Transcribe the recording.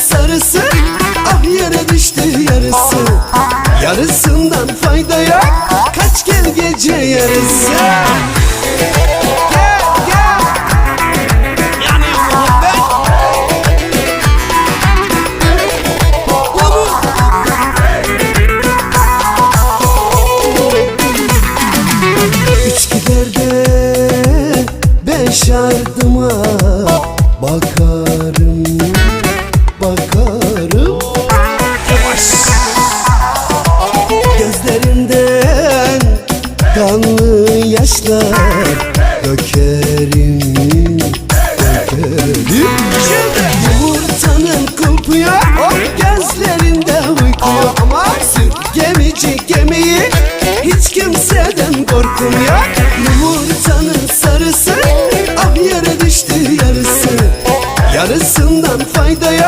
sarısı Ah yere düştü yarısı. Yarısından fayda yok Kaç gel gece yarısı. Gel gel. Yanıyorum ben Ulan Üç gider de beş ardıma Bakarım, bakarım. Gözlerinden kanlı yaşlar Dökerim, dökerim. Yumurtanın kulpu yok Gözlerinde uyku yok Ama süt gemici gemiyi Hiç kimseden korkum yok Yumurtanın sarısı Ah yere düştü yarısı. Yarısından fayda yok